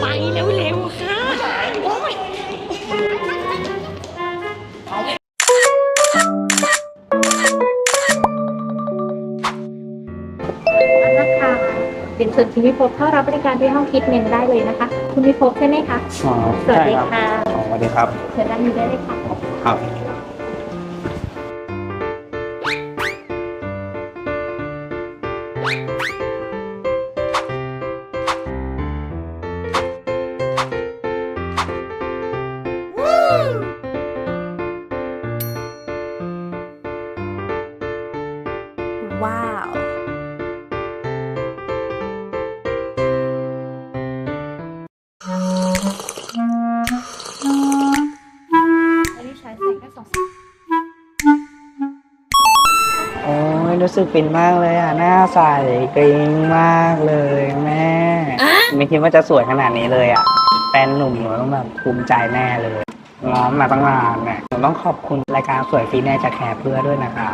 ไปเร็วๆค่ะโอ้ยนะคเรียนเชิญคุณพิภพเข้ารับบริการที่ห้องคิดเมนได้เลยนะคะ คุณพิภพใช่ไหมคะสวัสดีค่ะสวัสดีครับเชิญด้านนี้ได้เลยค่ะครับ Wow. อันนี้ใช้ใส่แค่สองสามโอ้ยรู้สึกฟินมากเลยอะ หน้าใสกริ้งมากเลยแม่ ไม่คิดว่าจะสวยขนาดนี้เลยอะ แฟนหนุ่มหนูต้องแบบภูมิใจแน่เลย ร้อมมาตั้งนานเนี่ยผมต้องขอบคุณรายการสวยฟรีแน่จากแคร์เพื่อด้วยนะคะ